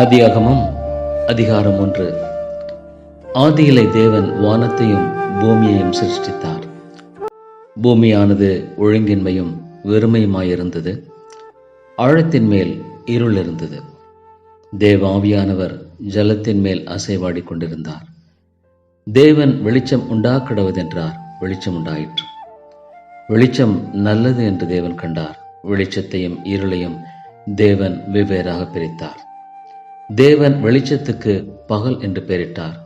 ஆதியாகமம் அதிகாரம் ஒன்று. ஆதியிலே தேவன் வானத்தையும் பூமியையும் சிருஷ்டித்தார். பூமியானது ஒழுங்கின்மையும் வெறுமையுமாயிருந்தது. ஆழத்தின் மேல் இருள் இருந்தது தேவ ஆவியானவர் ஜலத்தின் மேல் அசைவாடிக் கொண்டிருந்தார். தேவன் வெளிச்சம் உண்டாக்கிடுவதென்றார் வெளிச்சம் உண்டாயிற்று. வெளிச்சம் நல்லது என்று தேவன் கண்டார். வெளிச்சத்தையும் இருளையும் தேவன் வெவ்வேறாக பிரித்தார். தேவன் வெளிச்சத்துக்கு பகல் என்று பெயரிட்டார்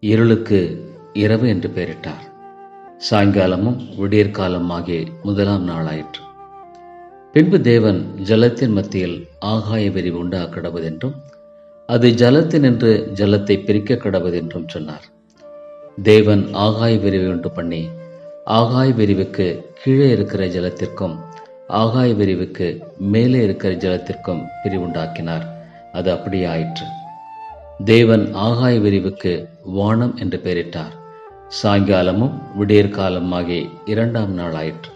இருளுக்கு இரவு என்று பெயரிட்டார். சாயங்காலமும் விடியற்காலம் ஆகிய முதலாம் நாளாயிற்று. பின்பு தேவன் ஜலத்தின் மத்தியில் ஆகாய விரிவு உண்டா கடவுதென்றும் அது ஜலத்தினின்று ஜலத்தை பிரிக்க கடவுதென்றும் சொன்னார். தேவன் ஆகாய விரிவை உண்டு பண்ணி ஆகாய விரிவுக்கு கீழே இருக்கிற ஜலத்திற்கும் ஆகாய விரிவுக்கு மேலே இருக்கிற ஜலத்திற்கும் பிரிவுண்டாக்கினார் அது அப்படியே ஆயிற்று தேவன் ஆகாய விரிவுக்கு வானம் என்று பெயரிட்டார். சாயங்காலமும் விடியற்காலம் ஆகிய இரண்டாம் நாள் ஆயிற்று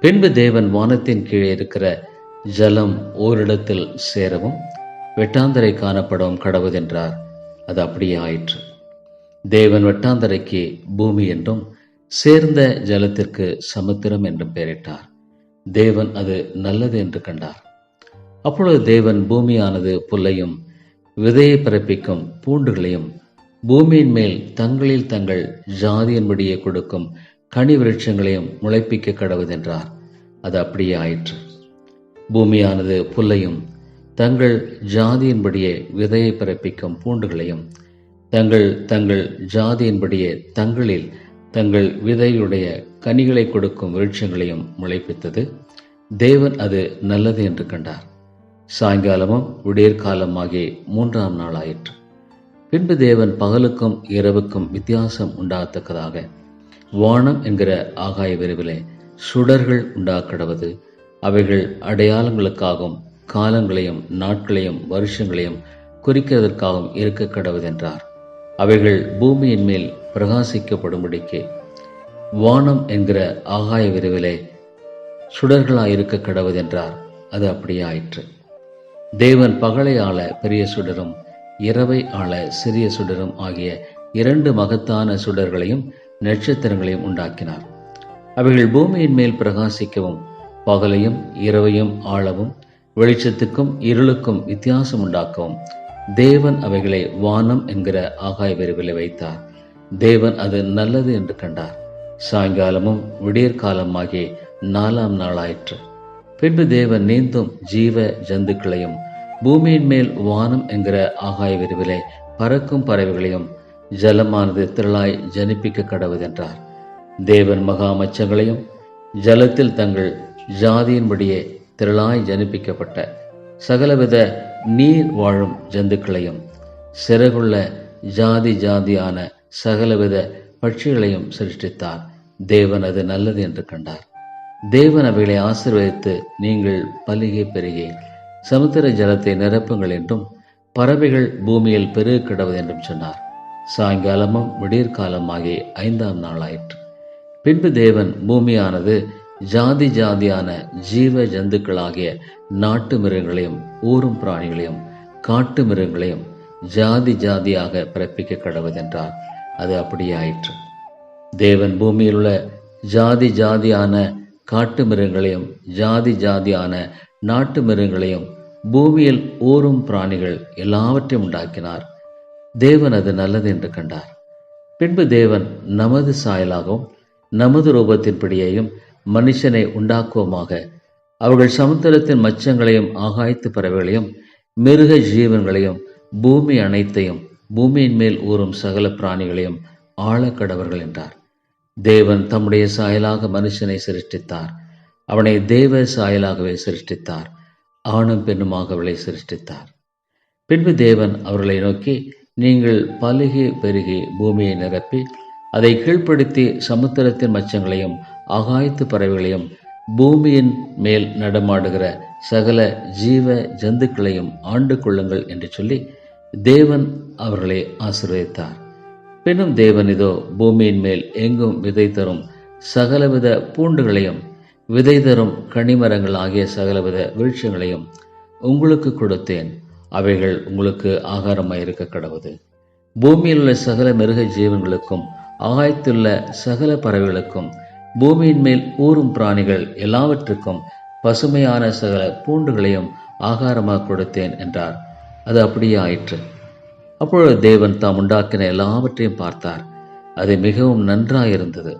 பின்பு தேவன் வானத்தின் கீழே இருக்கிற ஜலம் ஓரிடத்தில் சேரவும் வெட்டாந்தரை காணப்படவும் கடவுதென்றார் அது அப்படியே ஆயிற்று தேவன் வெட்டாந்தரைக்கு பூமி என்றும் சேர்ந்த ஜலத்திற்கு சமுத்திரம் என்றும் பெயரிட்டார். தேவன் அது நல்லது என்று கண்டார். அப்பொழுது தேவன் பூமியானது புல்லையும் விதையை பிறப்பிக்கும் பூண்டுகளையும் பூமியின் மேல் தங்களில் தங்கள் ஜாதியின்படியே கொடுக்கும் கனி விருட்சங்களையும் முளைப்பிக்க கடவுதென்றார் அது அப்படியே ஆயிற்று. பூமியானது புல்லையும் தங்கள் ஜாதியின்படியே விதையை பிறப்பிக்கும் பூண்டுகளையும் தங்கள் தங்கள் ஜாதியின்படியே தங்களில் தங்கள் விதையுடைய கனிகளை கொடுக்கும் விருட்சங்களையும் முளைப்பித்தது. தேவன் அது நல்லது என்று கண்டார். சாயங்காலமும் விடியற்காலமாகிய மூன்றாம் நாள் ஆயிற்று பின்பு தேவன் பகலுக்கும் இரவுக்கும் வித்தியாசம் உண்டாகத்தக்கதாக வானம் என்கிற ஆகாய விரைவிலே சுடர்கள் உண்டாக்கடவது அவைகள் அடையாளங்களுக்காகவும் காலங்களையும் நாட்களையும் வருஷங்களையும் குறிக்கிறதற்காகவும் இருக்க கடவுதென்றார் அவைகள் பூமியின் மேல் பிரகாசிக்கப்படும்படிக்கு வானம் என்கிற ஆகாய விரைவிலே சுடர்களாயிருக்க கடவுதென்றார் அது அப்படியாயிற்று. தேவன் பகலை ஆள பெரிய சுடரும் இரவை ஆள சிறிய சுடரும் ஆகிய இரண்டு மகத்தான சுடர்களையும் நட்சத்திரங்களையும் உண்டாக்கினார். அவைகள் பூமியின் மேல் பிரகாசிக்கவும் பகலையும் இரவையும் ஆளவும் வெளிச்சத்துக்கும் இருளுக்கும் வித்தியாசம் உண்டாக்கவும். தேவன் அவைகளை வானம் என்கிற ஆகாய விரிவில் வைத்தார். தேவன் அது நல்லது என்று கண்டார். சாயங்காலமும் விடியற்காலம் ஆகிய நாலாம் நாளாயிற்று. பின்பு தேவன் நீந்தும் ஜீவ ஜந்துக்களையும் பூமியின் மேல் வானம் என்கிற ஆகாய விரிவிலே பறக்கும் பறவைகளையும் ஜலமானது திரளாய் ஜனிப்பிக்க கடவுதென்றார். தேவன் மகா மச்சங்களையும் ஜலத்தில் தங்கள் ஜாதியின்படியே திரளாய் ஜனிப்பிக்கப்பட்ட சகலவித நீர் வாழும் ஜந்துக்களையும் சிறகுள்ள ஜாதி ஜாதியான சகலவித பட்சிகளையும் சிருஷ்டித்தார். தேவன் அது நல்லது என்று கண்டார். தேவன் அவைகளை ஆசிர்வதித்து நீங்கள் பலிகை பெருகி சமுத்திர ஜலத்தை நிரப்புங்கள் என்றும் பறவைகள் பூமியில் பெருக கிடவது என்றும் சொன்னார். சாயங்காலமும் விடியற்காலமாகி ஐந்தாம் நாளாயிற்று. பின்பு தேவன் பூமியானது ஜாதி ஜாதியான ஜீவ ஜந்துக்களாகிய நாட்டு மிருகங்களையும் ஊரும் பிராணிகளையும் காட்டு மிருகங்களையும் ஜாதி ஜாதியாக பிறப்பிக்க கடவுதென்றார் அது அப்படியாயிற்று. தேவன் பூமியில் உள்ள ஜாதி ஜாதியான காட்டு மிருகங்களையும் ஜாதி ஜாதியான நாட்டு மிருகங்களையும் பூமியில் ஊரும் பிராணிகள் எல்லாவற்றையும் உண்டாக்கினார். தேவன் அது நல்லது என்று கண்டார். பின்பு தேவன் நமது சாயலாகவும் நமது ரூபத்தின்படியையும் மனுஷனை உண்டாக்குவோமாக அவர்கள் சமுத்திரத்தின் மச்சங்களையும் ஆகாய்த்து பறவைகளையும் மிருக ஜீவன்களையும் பூமி அனைத்தையும் பூமியின் மேல் ஊறும் சகல பிராணிகளையும் ஆழக்கடவர்கள் என்றார். தேவன் தம்முடைய சாயலாக மனுஷனை சிருஷ்டித்தார். அவனை தேவ சாயலாகவே சிருஷ்டித்தார். ஆணும் பெண்ணுமாக அவளை சிருஷ்டித்தார். பின்பு தேவன் அவர்களை நோக்கி நீங்கள் பலுகி பெருகி பூமியை நிரப்பி அதை கீழ்ப்படுத்தி சமுத்திரத்தின் மச்சங்களையும் ஆகாயத்து பறவைகளையும் பூமியின் மேல் நடமாடுகிற சகல ஜீவ ஜந்துக்களையும் ஆண்டு கொள்ளுங்கள் என்று சொல்லி தேவன் அவர்களை ஆசிர்வதித்தார். பின்னும் தேவன் இதோ பூமியின் மேல் எங்கும் விதை தரும் சகலவித பூண்டுகளையும் விதை தரும் கனிமரங்கள் ஆகிய சகலவித விருட்சங்களையும் உங்களுக்கு கொடுத்தேன். அவைகள் உங்களுக்கு ஆகாரமாய் இருக்க கடவுது. பூமியில் உள்ள சகல மிருக ஜீவன்களுக்கும் ஆகாயத்துள்ள சகல பறவைகளுக்கும் பூமியின் மேல் ஊறும் பிராணிகள் எல்லாவற்றுக்கும் பசுமையான சகல பூண்டுகளையும் ஆகாரமாக கொடுத்தேன் என்றார். அது அப்படியே ஆயிற்று அப்பொழுது தேவன் தாம் உண்டாக்கின எல்லாவற்றையும் பார்த்தார். அது மிகவும் நன்றாயிருந்தது.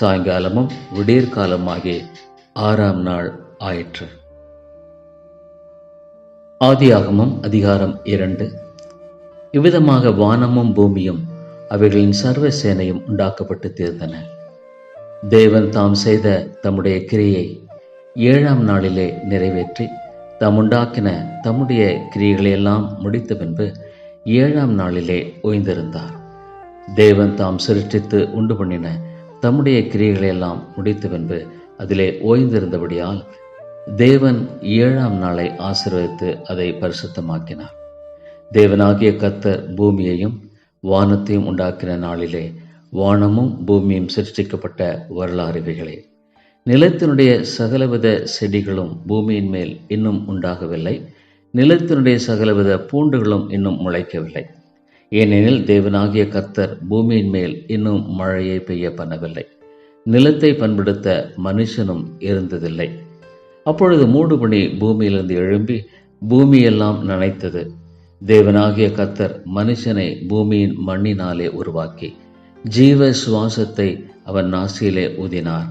சாயங்காலமும் விடியற்காலமாகி ஆறாம் நாள் ஆயிற்று. ஆதியாகமம் அதிகாரம் இரண்டு. இவ்விதமாக வானமும் பூமியும் அவைகளின் சர்வ சேனையும் உண்டாக்கப்பட்டு தீர்ந்தன. தேவன் தாம் செய்த தம்முடைய கிரியை ஏழாம் நாளிலே நிறைவேற்றி தாம் உண்டாக்கின தம்முடைய கிரியைகளையெல்லாம் முடித்த பின்பு ஏழாம் நாளிலே ஓய்ந்திருந்தார். தேவன் தாம் சிருஷ்டித்து உண்டு பண்ணின தம்முடைய கிரியைகளையெல்லாம் முடித்த பின்பு அதிலே ஓய்ந்திருந்தபடியால் தேவன் ஏழாம் நாளை ஆசீர்வதித்து அதை பரிசுத்தமாக்கினார். தேவனாகிய கத்தர் பூமியையும் வானத்தையும் உண்டாக்கின நாளிலே வானமும் பூமியும் சிருஷ்டிக்கப்பட்ட வரலாறு இவைகளே நிலத்தினுடைய சகலவித செடிகளும் பூமியின் மேல் இன்னும் உண்டாகவில்லை. நிலத்தினுடைய சகலவித பூண்டுகளும் இன்னும் முளைக்கவில்லை. ஏனெனில் தேவனாகிய கர்த்தர் பூமியின் மேல் இன்னும் மழையை பெய்ய பண்ணவில்லை. நிலத்தை பண்படுத்த மனுஷனும் இருந்ததில்லை. அப்பொழுது மூடுபணி பூமியிலிருந்து எழும்பி பூமியெல்லாம் நனைத்தது. தேவனாகிய கத்தர் மனுஷனை பூமியின் மண்ணினாலே உருவாக்கி ஜீவ சுவாசத்தை அவன் நாசியிலே ஊதினார்.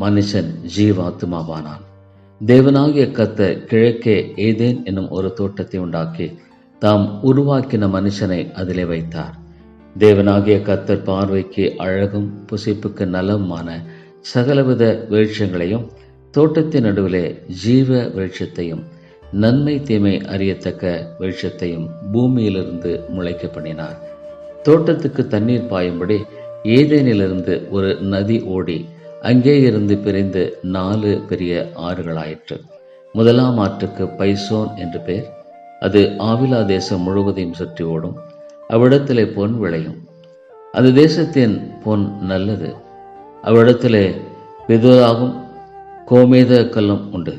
மனுஷன் ஜீவாத்துமாவானான் தேவனாகிய கத்தர் கிழக்கே ஏதேன் என்னும் ஒரு தோட்டத்தை உண்டாக்கி தாம் உருவாக்கின மனுஷனை அதிலே வைத்தார். தேவனாகிய கத்தர் பார்வைக்கு அழகும் புசிப்புக்கு நலமான சகலவித வெளிச்சங்களையும் தோட்டத்தின் நடுவிலே ஜீவ வெளிச்சத்தையும் நன்மை தீமை அறியத்தக்க வெளிச்சத்தையும் பூமியிலிருந்து முளைக்க பண்ணினார். தோட்டத்துக்கு தண்ணீர் பாயும்படி ஏதேனிலிருந்து ஒரு நதி ஓடி அங்கே இருந்து பிரிந்து நாலு பெரிய ஆறுகளாயிற்று. முதலாம் ஆற்றுக்கு பைசோன் என்று பெயர். அது ஆவிலா தேசம் முழுவதையும் சுற்றி ஓடும். அவ்விடத்திலே பொன் விளையும். அந்த தேசத்தின் பொன் நல்லது. அவ்விடத்திலே விதுவாகும் கோமேத கல்லும் உண்டு.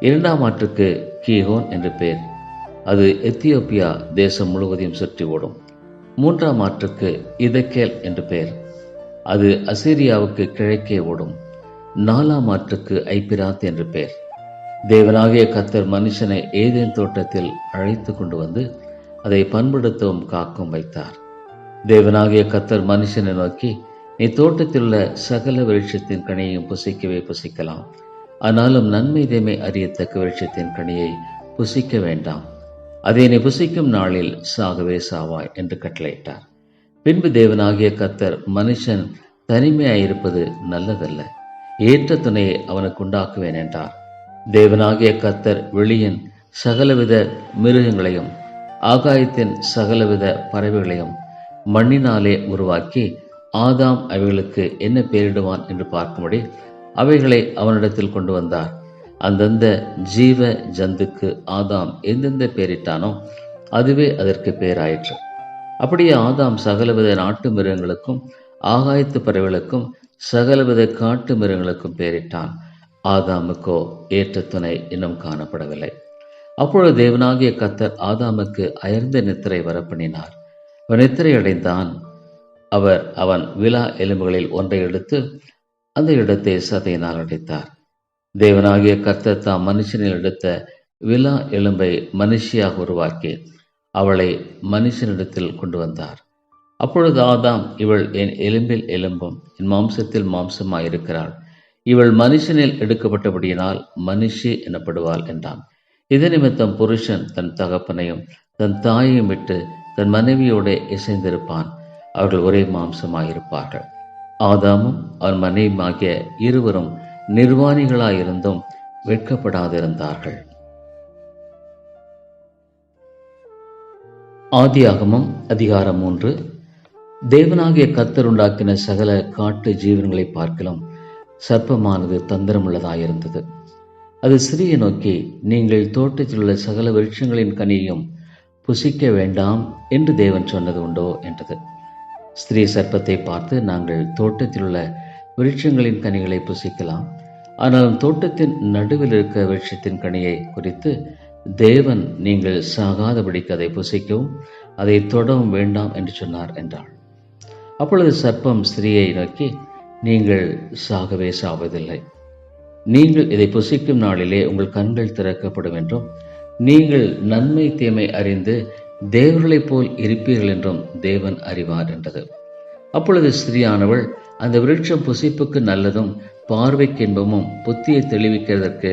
இரண்டாம் ஆற்றுக்கு கீஹோன் என்று பெயர். அது எத்தியோப்பியா தேசம் முழுவதையும் சுற்றி ஓடும். மூன்றாம் ஆற்றுக்கு இதக்கேல் என்று பெயர். அது அசீரியாவுக்கு கிழக்கே ஓடும். நாலாம் ஆற்றுக்கு ஐபிராத் என்று பெயர். தேவனாகிய கத்தர் மனுஷனை ஏதேன் தோட்டத்தில் அழைத்து கொண்டு வந்து அதை பண்படுத்தவும் காக்கும் வைத்தார். தேவனாகிய கத்தர் மனுஷனை நோக்கி நீ தோட்டத்தில் உள்ள சகல விருட்சத்தின் கனியையும் புசிக்கவே புசிக்கலாம். ஆனாலும் நன்மை தேமை அறியத்தக்க விருட்சத்தின் கனியை புசிக்க வேண்டாம். அதை நீ புசிக்கும் நாளில் சாகவே சாவாய் என்று கட்டளையிட்டார். பின்பு தேவனாகிய கத்தர் மனுஷன் தனிமையாயிருப்பது நல்லதல்ல. ஏற்ற துணையை அவனுக்கு உண்டாக்குவேன் என்றார். தேவனாகிய கத்தர் வெளியின் சகலவித மிருகங்களையும் ஆகாயத்தின் சகலவித பறவைகளையும் மண்ணினாலே உருவாக்கி ஆதாம் அவைகளுக்கு என்ன பெயரிடுவான் என்று பார்க்கும்படி அவைகளை அவனிடத்தில் கொண்டு வந்தார். அந்தந்த ஜீவ ஜந்துக்கு ஆதாம் எந்தெந்த பெயரிட்டானோ அதுவே அதற்கு பெயராயிற்று. அப்படியே ஆதாம் சகலவித நாட்டு மிருகங்களுக்கும் ஆகாயத்து பறவைகளுக்கும் சகலவித காட்டு மிருகங்களுக்கும் பெயரிட்டான் ஆதாமுக்கோ ஏற்ற துணை இன்னும் காணப்படவில்லை. அப்பொழுது தேவனாகிய கத்தர் ஆதாமுக்கு அயர்ந்த நித்திரை வரப்பண்ணினார். அவன் நித்திரை அடைந்தான் அவர் அவன் விழா எலும்புகளில் ஒன்றை எடுத்து அந்த இடத்தை சதையினால் அடைத்தார். தேவனாகிய கர்த்தர் தாம் மனுஷனில் எடுத்த விழா எலும்பை மனுஷியாக உருவாக்கி அவளை மனுஷனிடத்தில் கொண்டு வந்தார். அப்பொழுது ஆதாம் இவள் என் எலும்பில் எலும்பும் என் மாம்சத்தில் மாம்சமாயிருக்கிறாள். இவள் மனுஷனில் எடுக்கப்பட்டபடியினால் மனுஷி எனப்படுவாள் என்றான். இது நிமித்தம் புருஷன் தன் தகப்பனையும் தன் தாயையும் விட்டு தன் மனைவியோடு இசைந்திருப்பான். அவர்கள் ஒரே மாம்சமாயிருப்பார்கள். ஆதாமும் அவன் மனைவியுமாகிய இருவரும் நிர்வாணிகளாயிருந்தும் வெட்கப்படாதிருந்தார்கள். ஆதியாகமம் அதிகாரம் மூன்று. தேவனாகிய கத்தர் உண்டாக்கின சகல காட்டு ஜீவன்களை பார்க்கலாம் சர்ப்பமானது தந்திரமுள்ளதாயிருந்தது. அது சிறிய நோக்கி நீங்கள் தோட்டத்தில் உள்ள சகல விருட்சங்களின் கனியையும் புசிக்க வேண்டாம் என்று தேவன் சொன்னது உண்டோ என்றது. ஸ்திரீ சர்ப்பத்தை பார்த்து நாங்கள் தோட்டத்தில் உள்ள விருட்சங்களின் கனிகளை புசிக்கலாம். ஆனாலும் தோட்டத்தின் நடுவில் இருக்க விருட்சத்தின் கனியை குறித்து தேவன் நீங்கள் சாகாதபடிக்கு அதை புசிக்கவும் அதை தொடவும் வேண்டாம் என்று சொன்னார் என்றாள். அப்பொழுது சர்ப்பம் ஸ்திரியை நோக்கி நீங்கள் சாகவே சாவதில்லை. நீங்கள் இதை புசிக்கும் நாளிலே உங்கள் கண்கள் திறக்கப்படும் என்றும் நீங்கள் நன்மை தீமை அறிந்து தேவர்களைப் போல் இருப்பீர்கள் என்றும் தேவன் அறிவார் என்றது. அப்பொழுது ஸ்திரியானவள் அந்த விருட்சம் புசிப்புக்கு நல்லதும் பார்வைக்கு இன்பமும் புத்தியை தெளிவிக்கிறதற்கு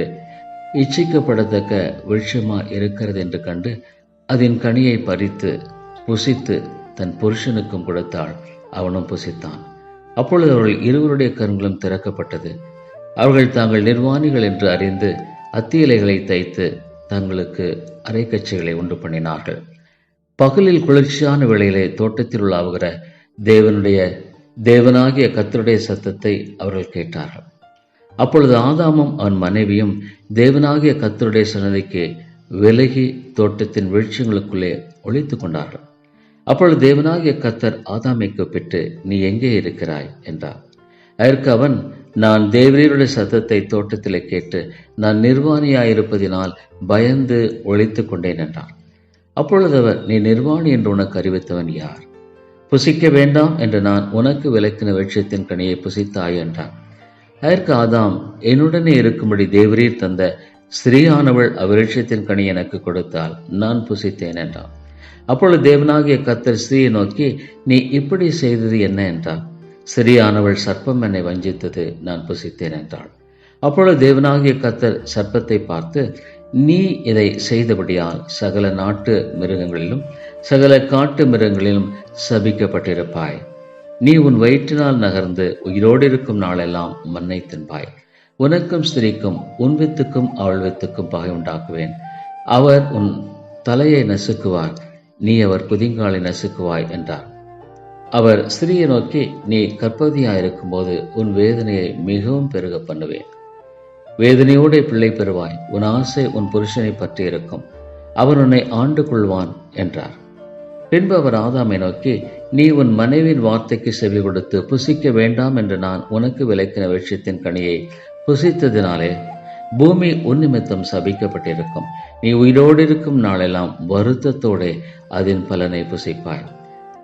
இச்சிக்கப்படத்தக்க விருட்சமா இருக்கிறது என்று கண்டு அதன் கனியை பறித்து புசித்து தன் புருஷனுக்கும் கொடுத்தாள். அவனும் புசித்தான். அப்பொழுது அவர்கள் இருவருடைய கண்களும் திறக்கப்பட்டது. அவர்கள் தாங்கள் நிர்வாணிகள் என்று அறிந்து அத்தியலைகளை தைத்து தங்களுக்கு அரைக்கச்சைகளை உண்டு பண்ணினார்கள். பகலில் குளிர்ச்சியான வேளையிலே தோட்டத்தில் உலாவுகிற தேவனுடைய தேவனாகிய கத்தருடைய சத்தத்தை அவர்கள் கேட்டார்கள். அப்பொழுது ஆதாமும் அவன் மனைவியும் தேவனாகிய கத்தருடைய சன்னதிக்கு விலகி தோட்டத்தின் வீழ்ச்சிகளுக்குள்ளே ஒழித்துக் கொண்டார்கள். அப்பொழுது தேவனாகிய கத்தர் ஆதாமை கூப்பிட்டு நீ எங்கே இருக்கிறாய்? என்றார். அதற்கு அவன் நான் தேவரீருடைய சத்தத்தை தோட்டத்திலே கேட்டு நான் நிர்வாணியாயிருப்பதினால் பயந்து ஒழித்துக் கொண்டேன் என்றான் அப்பொழுது அவர் நீ நிர்வாணி என்று உனக்கு அறிவித்தவன் யார்? புசிக்க வேண்டாம் என்று நான் உனக்கு விளக்கின விருட்சத்தின் கனியை புசித்தாய் என்றான். அதற்கு ஆதாம் என்னுடனே இருக்கும்படி தேவரீர் தந்த ஸ்ரீயானவள் அவ்விருட்சத்தின் கனி எனக்கு கொடுத்தால் நான் புசித்தேன் என்றான். அப்பொழுது தேவனாகிய கத்தர் ஸ்ரீயை நோக்கி நீ இப்படி செய்தது என்ன என்றான் ஸ்ரீயானவள் சர்ப்பம் என்னை வஞ்சித்தது நான் புசித்தேன் என்றாள். அப்பொழுது தேவனாகிய கத்தர் சர்ப்பத்தை பார்த்து நீ இதை செய்தபடியால் சகல நாட்டு மிருகங்களிலும் சகல காட்டு மிருகங்களிலும் சபிக்கப்பட்டிருப்பாய். நீ உன் வயிற்றினால் நகர்ந்து உயிரோடு இருக்கும் நாளெல்லாம் மண்ணை தின்பாய். உனக்கும் ஸ்திரீக்கும் உன் வித்துக்கும் அவள் வித்துக்கும் பகை உண்டாக்குவேன். அவர் உன் தலையை நசுக்குவார் நீ அவர் குதிங்காலை நசுக்குவாய் என்றார். அவர் ஸ்திரியை நோக்கி நீ கற்பதியாயிருக்கும் போது உன் வேதனையை மிகவும் பெருக பண்ணுவேன். வேதனையோடே பிள்ளை பெறுவாய் உன் ஆசை உன் புருஷனை பற்றி இருக்கும். அவன் உன்னை ஆண்டு கொள்வான் என்றார். பின்பு அவர் ஆதாமை நோக்கி நீ உன் மனைவியின் வார்த்தைக்கு செவி கொடுத்து புசிக்க வேண்டாம் என்று நான் உனக்கு விளக்கின விஷயத்தின் கனியை புசித்ததினாலே பூமி உன்னிமித்தம் சபிக்கப்பட்டிருக்கும். நீ உயிரோடு இருக்கும் நாளெல்லாம் வருத்தத்தோடே அதன் பலனை புசிப்பாய்.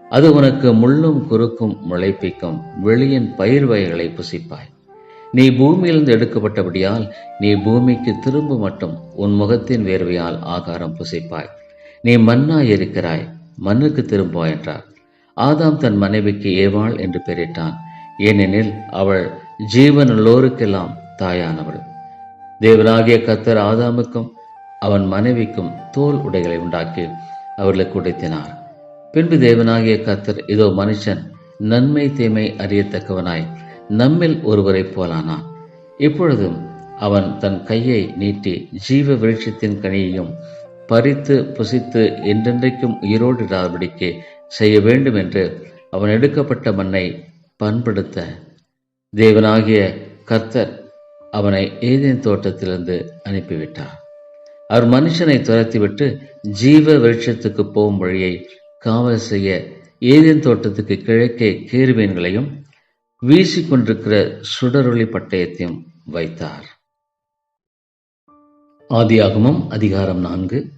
அது உனக்கு முள்ளும் குறுக்கும் முளைப்பிக்கும் வெளியின் பயிர் வகைகளை புசிப்பாய். நீ பூமியிலிருந்து எடுக்கப்பட்டபடியால் நீ பூமிக்கு திரும்ப மட்டும் உன் முகத்தின் வேர்வையால் ஆகாரம் புசிப்பாய். நீ மண்ணாய் இருக்கிறாய் மண்ணுக்கு திரும்ப என்றார். ஆதாம் தன் மனைவிக்கு ஏவாள் என்று பெயரிட்டான். ஏனெனில் அவள் ஜீவனுள்ளோருக்கெல்லாம் தாயானவள். தேவனாகிய கத்தர் ஆதாமுக்கும் அவன் மனைவிக்கும் தோல் உடைகளை உண்டாக்கி அவர்களுக்கு உடைத்தினார். பின்பு தேவனாகிய கத்தர் இதோ மனுஷன் நன்மை தீமை அறியத்தக்கவனாய் நம்மில் ஒருவரைப் போலானான். இப்பொழுதும் அவன் தன் கையை நீட்டி ஜீவ விருட்சத்தின் கனியையும் பறித்து புசித்து என்றென்றைக்கும் உயிரோடு இராதபடிக்கு செய்ய வேண்டும் என்று அவன் எடுக்கப்பட்ட மண்ணை பண்படுத்த. தேவனாகிய கர்த்தர் அவனை ஏதேன் தோட்டத்திலிருந்து அனுப்பிவிட்டார். அவர் மனுஷனை துரத்திவிட்டு ஜீவ வெளிச்சத்துக்கு போகும் வழியை காவல் செய்ய ஏதேன் தோட்டத்துக்கு கிழக்கே கேருவேன்களையும் வீசிக்கொண்டிருக்கிற சுடரொளி பட்டயத்தையும் வைத்தார். ஆதியாகமும் அதிகாரம் நான்கு.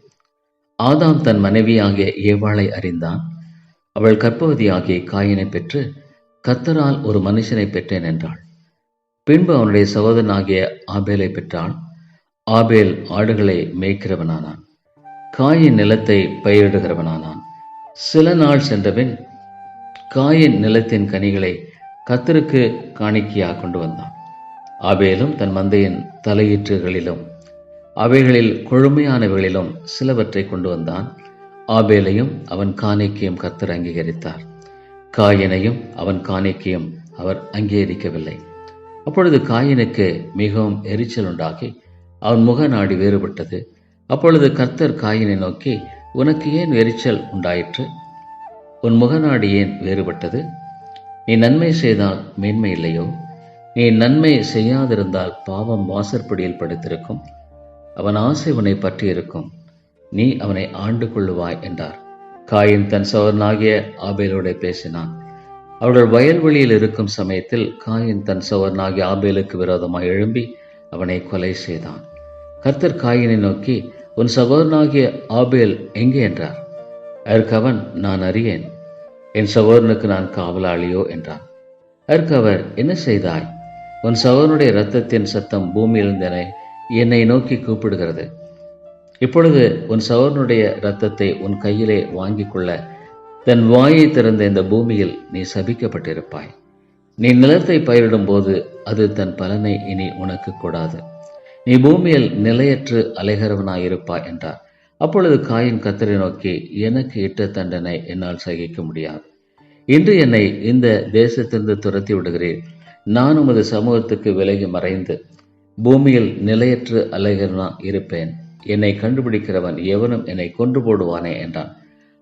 ஆதாம் தன் மனைவியாகிய ஏவாளை அறிந்தான். அவள் கர்ப்பவதியாகிய காயினை பெற்று கத்தரால் ஒரு மனுஷனை பெற்றேன் என்றாள். பின்பு அவனுடைய சகோதரனாகிய ஆபேலை பெற்றாள் ஆபேல் ஆடுகளை மேய்க்கிறவனானான். காயின் நிலத்தை பயிரிடுகிறவனானான். சில நாள் சென்றபின் காயின் நிலத்தின் கனிகளை கத்தருக்கு காணிக்கையாக கொண்டு வந்தான். ஆபேலும் தன் மந்தையின் தலையீற்றுகளிலும் அவைகளில் கொழுமையானவைகளிலும் சிலவற்றை கொண்டு வந்தான். ஆபேலையும் அவன் காணிக்கையும் கர்த்தர் அங்கீகரித்தார். காயனையும் அவன் காணிக்கையும் அவர் அங்கீகரிக்கவில்லை. அப்பொழுது காயினுக்கு மிகவும் எரிச்சல் உண்டாகி அவன் முக நாடி வேறுபட்டது. அப்பொழுது கர்த்தர் காயினை நோக்கி உனக்கு ஏன் எரிச்சல் உண்டாயிற்று? உன் முகநாடி ஏன் வேறுபட்டது? நீ நன்மை செய்தால் மேன்மை இல்லையோ? நீ நன்மை செய்யாதிருந்தால் பாவம் வாசற்படியில் படுத்திருக்கும். அவன் ஆசை உன்னை பற்றியிருக்கும். நீ அவனை ஆண்டு கொள்ளுவாய் என்றார். காயின் தன் சவரனாகிய ஆபேலோட பேசினான். அவர்கள் வயல்வெளியில் இருக்கும் சமயத்தில் காயின் தன் சவரனாகிய ஆபேலுக்கு விரோதமாய் எழும்பி அவனை கொலை செய்தான். கர்த்தர் காயினை நோக்கி உன் சகோதரனாகிய ஆபேல் எங்கே? என்றார். அதற்கு அவன் நான் அறியேன். என் சகோதரனுக்கு நான் காவலாளியோ? என்றான். அதற்கு அவர் என்ன செய்தாய்? உன் சகோதரனுடைய இரத்தத்தின் சத்தம் பூமியிலிருந்தனை என்னை நோக்கி கூப்பிடுகிறது. இப்பொழுது உன் சவரனுடைய இரத்தத்தை உன் கையிலே வாங்கிக் கொள்ள தன் வாயை திறந்த இந்த பூமியில் நீ சபிக்கப்பட்டிருப்பாய். நீ நிலத்தை பயிரிடும் போது அது தன் பலனை இனி உனக்கு கூடாது. நீ பூமியில் நிலையற்று அலைகிறவனாயிருப்பாய் என்றார். அப்பொழுது காயின் கத்தரை நோக்கி எனக்கு இட்ட தண்டனை என்னால் சகிக்க முடியாது. இன்று என்னை இந்த தேசத்திலிருந்து துரத்தி விடுகிறேன் நான் உமது சமூகத்துக்கு விலகி மறைந்து பூமியில் நிலையற்று அலைகிறனா இருப்பேன் என்னை கண்டுபிடிக்கிறவன் எவனும் என்னை கொன்று போடுவானே என்றான்.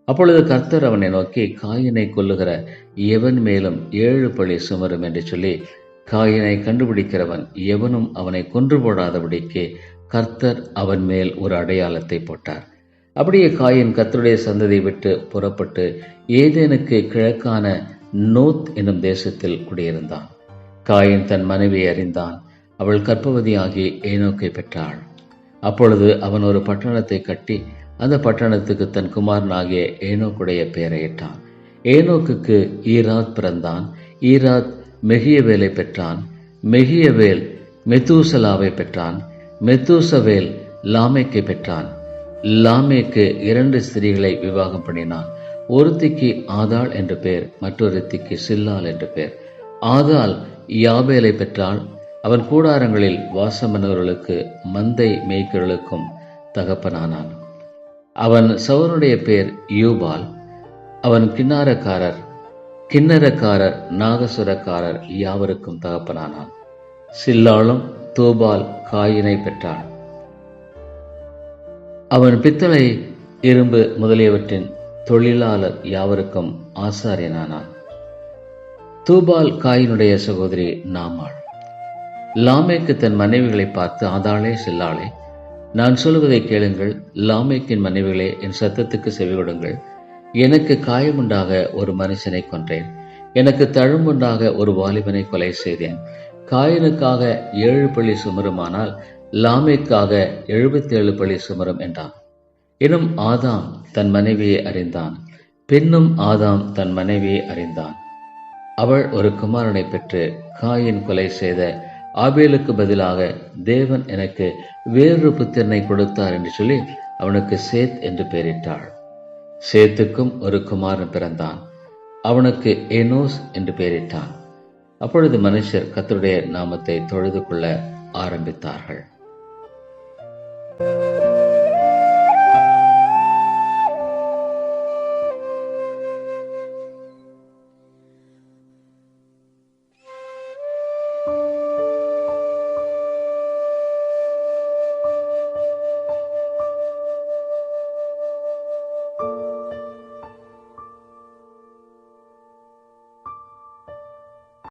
அப்பொழுது கர்த்தர் அவனை நோக்கி காயினை கொல்லுகிற எவன் மேலும் ஏழு பழி சுமரும்? என்று சொல்லி காயினை கண்டுபிடிக்கிறவன் எவனும் அவனை கொன்று போடாதபடிக்கு கர்த்தர் அவன் மேல் ஒரு அடையாளத்தை போட்டார். அப்படியே காயின் கர்த்தருடைய சந்ததியை விட்டு புறப்பட்டு ஏதேனுக்கு கிழக்கான நோத் என்னும் தேசத்தில் குடியிருந்தான். காயின் தன் மனைவியை அறிந்தான். அவள் கர்ப்பவதியாகி ஏனோக்கை பெற்றாள். அப்பொழுது அவன் ஒரு பட்டணத்தை கட்டி அந்த பட்டணத்துக்கு தன் குமாரனாகிய ஏனோக்குடைய பெயரையிட்டான். ஏனோக்குக்கு ஈராத் பிறந்தான். ஈராத் மெகியவேலை பெற்றான். மெகியவேல் மெத்தூசலாவை பெற்றான். மெத்தூசவேல் லாமேக்கை பெற்றான். லாமேக்கு இரண்டு ஸ்திரீகளை விவாகம் பண்ணினான். ஒருத்திக்கு ஆதாள் என்று பெயர் மற்றொருத்திக்கு சில்லால் என்று பெயர். ஆதாள் யாபேலை பெற்றாள். அவன் கூடாரங்களில் வாசமனவர்களுக்கு மந்தை மேய்க்கிறவர்களுக்கும் தகப்பனானான். அவன் சவனுடைய பேர் யூபால். அவன் கிண்ணாரக்காரர் கிண்ணறக்காரர் நாகசுரக்காரர் யாவருக்கும் தகப்பனானான். சில்லாளும் தூபால் காயினை பெற்றான். அவன் பித்தளை இரும்பு முதலியவற்றின் தொழிலாளர் யாவருக்கும் ஆசாரியனானான். தூபால் காயினுடைய சகோதரி நாமாள். லாமேக்கு தன் மனைவிகளை பார்த்து ஆதாளே சில்லாளே நான் சொல்வதை கேளுங்கள். லாமேக்கின் மனைவிகளே என் சத்தத்துக்கு செவிகொடுங்கள் எனக்கு காயமுண்டாக ஒரு மனுஷனை கொன்றேன். எனக்கு தழும்புண்டாக ஒரு வாலிபனை கொலை செய்தேன். காயனுக்காக ஏழு பள்ளி சுமருமானால் லாமேக்காக எழுபத்தேழு பள்ளி சுமரும் என்றான். எனும் ஆதாம் தன் மனைவியை அறிந்தான். பின்னும் ஆதாம் தன் மனைவியை அறிந்தான். அவள் ஒரு குமாரனை பெற்று காயின் கொலை செய்த ஆபேலுக்கு பதிலாக தேவன் எனக்கு வேறொரு புத்திரனை கொடுத்தார் என்று சொல்லி அவனுக்கு சேத் என்று பெயரிட்டாள். சேத்துக்கும் ஒரு குமாரன் பிறந்தான். அவனுக்கு எனோஸ் என்று பெயரிட்டான். அப்பொழுது மனுஷர் கத்தருடைய நாமத்தை தொழுது கொள்ள ஆரம்பித்தார்கள்.